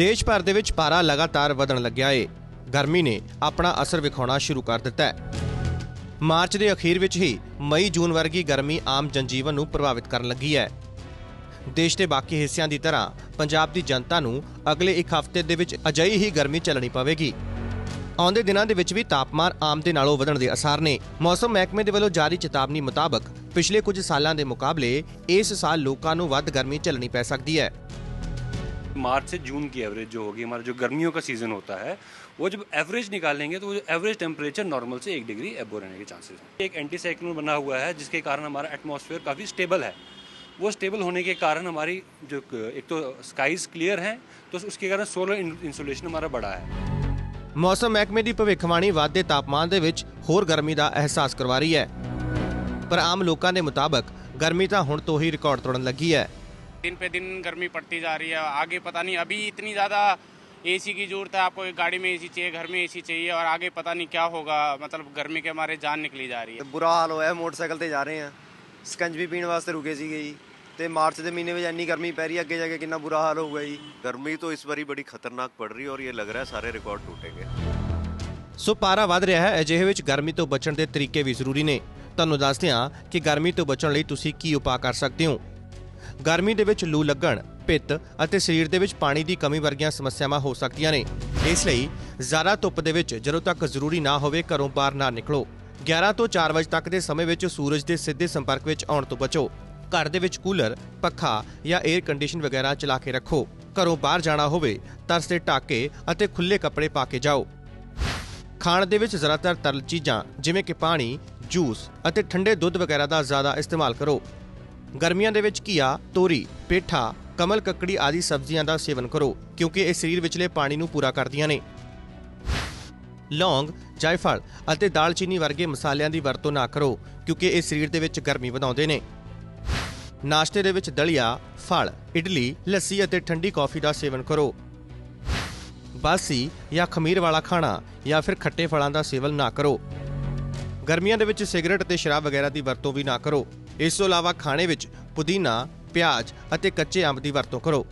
ਦੇਸ਼ ਭਰ ਦੇ ਵਿੱਚ ਪਾਰਾ ਲਗਾਤਾਰ ਵਧਣ ਲੱਗਿਆ ਏ। ਗਰਮੀ ਨੇ ਆਪਣਾ ਅਸਰ ਵਿਖਾਉਣਾ ਸ਼ੁਰੂ ਕਰ ਦਿੱਤਾ ਹੈ। ਮਾਰਚ ਦੇ ਅਖੀਰ ਵਿੱਚ ਹੀ ਮਈ ਜੂਨ ਵਰਗੀ ਗਰਮੀ ਆਮ ਜਨਜੀਵਨ ਨੂੰ ਪ੍ਰਭਾਵਿਤ ਕਰਨ ਲੱਗੀ ਹੈ। ਦੇਸ਼ ਦੇ ਬਾਕੀ ਹਿੱਸਿਆਂ ਦੀ ਤਰ੍ਹਾਂ ਪੰਜਾਬ ਦੀ ਜਨਤਾ ਨੂੰ ਅਗਲੇ ਇੱਕ ਹਫ਼ਤੇ ਦੇ ਵਿੱਚ ਅਜਿਹੀ ਹੀ ਗਰਮੀ ਚੱਲਣੀ ਪਵੇਗੀ। ਆਉਂਦੇ ਦਿਨਾਂ ਦੇ ਵਿੱਚ ਵੀ ਤਾਪਮਾਨ ਆਮ ਦੇ ਨਾਲੋਂ ਵਧਣ ਦੇ ਅਸਾਰ ਨੇ। ਮੌਸਮ ਮਹਿਕਮੇ ਦੇ ਵੱਲੋਂ ਜਾਰੀ ਚੇਤਾਵਨੀ ਮੁਤਾਬਕ ਪਿਛਲੇ ਕੁਝ ਸਾਲਾਂ ਦੇ ਮੁਕਾਬਲੇ ਇਸ ਸਾਲ ਲੋਕਾਂ ਨੂੰ ਵੱਧ ਗਰਮੀ ਝੱਲਣੀ ਪੈ ਸਕਦੀ ਹੈ। मार्च से जून की एवरेज जो होगी हमारा जो गर्मियों का सीज़न होता है वो जब एवरेज निकालेंगे तो वो एवरेज टेम्परेचर नॉर्मल से एक डिग्री एबो रहने के चांसेस हैं एक एंटी साइक्लोन बना हुआ है जिसके कारण हमारा एटमॉस्फेयर काफ़ी स्टेबल है वो स्टेबल होने के कारण हमारी जो एक तो स्काईज क्लियर हैं तो उसके कारण सोलर इंसुलेशन हमारा बड़ा है ਮੌਸਮ ਮਹਿਕਮੇ ਦੀ ਭਵਿੱਖਬਾਣੀ ਵਾਧੇ ਤਾਪਮਾਨ ਦੇ ਵਿੱਚ ਹੋਰ ਗਰਮੀ ਦਾ ਅਹਿਸਾਸ ਕਰਵਾ ਰਹੀ ਹੈ ਪਰ ਆਮ ਲੋਕਾਂ ਦੇ ਮੁਤਾਬਕ ਗਰਮੀ ਤਾਂ ਹੁਣ ਤੋਂ ਹੀ ਰਿਕਾਰਡ ਤੋੜਨ ਲੱਗੀ ਹੈ दिन पे दिन गर्मी पड़ती जा रही है आगे पता नहीं अभी इतनी ज़्यादा एसी की ज़रूरत है आपको एक गाड़ी में एसी चाहिए घर में एसी चाहिए और आगे पता नहीं क्या होगा मतलब गर्मी के मारे जान निकली जा रही है ਤੇ ਬੁਰਾ ਹਾਲ ਹੋਇਆ ਮੋਟਰਸਾਈਕਲ ਤੇ ਜਾ ਰਹੇ ਆ ਸਕੰਜ ਵੀ ਪੀਣ ਵਾਸਤੇ ਰੁਕੇ ਸੀਗੇ ਜੀ ਤੇ ਮਾਰਚ ਦੇ ਮਹੀਨੇ ਵਿੱਚ ਇੰਨੀ ਗਰਮੀ ਪੈ ਰਹੀ ਹੈ ਅੱਗੇ ਜਾ ਕੇ ਕਿੰਨਾ ਬੁਰਾ ਹਾਲ ਹੋਊਗਾ ਜੀ गर्मी तो इस बारी बड़ी खतरनाक पड़ रही है और ये लग रहा है सारे रिकॉर्ड टूटेंगे ਸੋ ਪਾਰਾ ਵੱਧ ਰਿਹਾ ਹੈ ਅਜਿਹੇ ਵਿੱਚ ਗਰਮੀ ਤੋਂ ਬਚਣ ਦੇ ਤਰੀਕੇ ਵੀ ਜ਼ਰੂਰੀ ਨੇ ਤੁਹਾਨੂੰ ਦੱਸਦੇ ਹਾਂ ਕਿ ਗਰਮੀ ਤੋਂ ਬਚਣ ਲਈ ਤੁਸੀਂ ਕੀ ਉਪਾਅ ਕਰ ਸਕਦੇ ਹੋ ਗਰਮੀ ਦੇ ਵਿੱਚ ਲੂ ਲੱਗਣ, ਪਿੱਤ ਅਤੇ ਸਰੀਰ ਦੇ ਵਿੱਚ ਪਾਣੀ ਦੀ ਕਮੀ ਵਰਗੀਆਂ ਸਮੱਸਿਆਵਾਂ ਹੋ ਸਕਦੀਆਂ ਨੇ। ਇਸ ਲਈ ਜ਼ਿਆਦਾ ਧੁੱਪ ਦੇ ਵਿੱਚ ਜਦੋਂ ਤੱਕ ਜ਼ਰੂਰੀ ਨਾ ਹੋਵੇ ਘਰੋਂ ਬਾਹਰ ਨਾ ਨਿਕਲੋ। 11 ਤੋਂ 4 ਵਜੇ ਤੱਕ ਦੇ ਸਮੇਂ ਵਿੱਚ ਸੂਰਜ ਦੇ ਸਿੱਧੇ ਸੰਪਰਕ ਵਿੱਚ ਆਉਣ ਤੋਂ ਬਚੋ। ਘਰ ਦੇ ਵਿੱਚ ਕੂਲਰ, ਪੱਖਾ ਜਾਂ 에ਅਰ ਕੰਡੀਸ਼ਨ ਵਗੈਰਾ ਚਲਾ ਕੇ ਰੱਖੋ। ਘਰੋਂ ਬਾਹਰ ਜਾਣਾ ਹੋਵੇ ਤਾਂ ਸਿਰ ਢੱਕ ਅਤੇ ਖੁੱਲੇ ਕੱਪੜੇ ਪਾ ਕੇ ਜਾਓ। ਖਾਣ ਦੇ ਵਿੱਚ ਜ਼ਿਆਦਾਤਰ ਤਰਲ ਚੀਜ਼ਾਂ ਜਿਵੇਂ ਕਿ ਪਾਣੀ, ਜੂਸ ਅਤੇ ਠੰਡੇ ਦੁੱਧ ਵਗੈਰਾ ਦਾ ਜ਼ਿਆਦਾ ਇਸਤੇਮਾਲ ਕਰੋ। ਗਰਮੀਆਂ ਦੇ ਵਿੱਚ ਘੀਆ, ਤੋਰੀ, ਪੇਠਾ, ਕਮਲ ਕੱਕੜੀ ਆਦਿ ਸਬਜ਼ੀਆਂ ਦਾ ਸੇਵਨ ਕਰੋ, ਕਿਉਂਕਿ ਇਹ ਸਰੀਰ ਵਿਚਲੇ ਪਾਣੀ ਨੂੰ ਪੂਰਾ ਕਰਦੀਆਂ ਨੇ। ਲੌਂਗ, ਜਾਇਫਲ ਅਤੇ ਦਾਲਚੀਨੀ ਵਰਗੇ ਮਸਾਲਿਆਂ ਦੀ ਵਰਤੋਂ ਨਾ ਕਰੋ, ਕਿਉਂਕਿ ਇਹ ਸਰੀਰ ਦੇ ਵਿੱਚ ਗਰਮੀ ਵਧਾਉਂਦੇ ਨੇ। ਨਾਸ਼ਤੇ ਦੇ ਵਿੱਚ ਦਲੀਆ, ਫਲ, ਇਡਲੀ, ਲੱਸੀ ਅਤੇ ਠੰਡੀ ਕੌਫੀ ਦਾ ਸੇਵਨ ਕਰੋ। ਬਾਸੀ ਜਾਂ ਖਮੀਰ ਵਾਲਾ ਖਾਣਾ ਜਾਂ ਫਿਰ ਖੱਟੇ ਫਲਾਂ ਦਾ ਸੇਵਨ ਨਾ ਕਰੋ। ਗਰਮੀਆਂ ਦੇ ਵਿੱਚ ਸਿਗਰਟ ਅਤੇ ਸ਼ਰਾਬ ਵਗੈਰਾ ਦੀ ਵਰਤੋਂ ਵੀ ਨਾ ਕਰੋ। ਇਸ ਤੋਂ ਇਲਾਵਾ ਖਾਣੇ ਵਿੱਚ ਪੁਦੀਨਾ, ਪਿਆਜ਼ ਅਤੇ ਕੱਚੇ ਅੰਬ ਦੀ ਵਰਤੋਂ ਕਰੋ।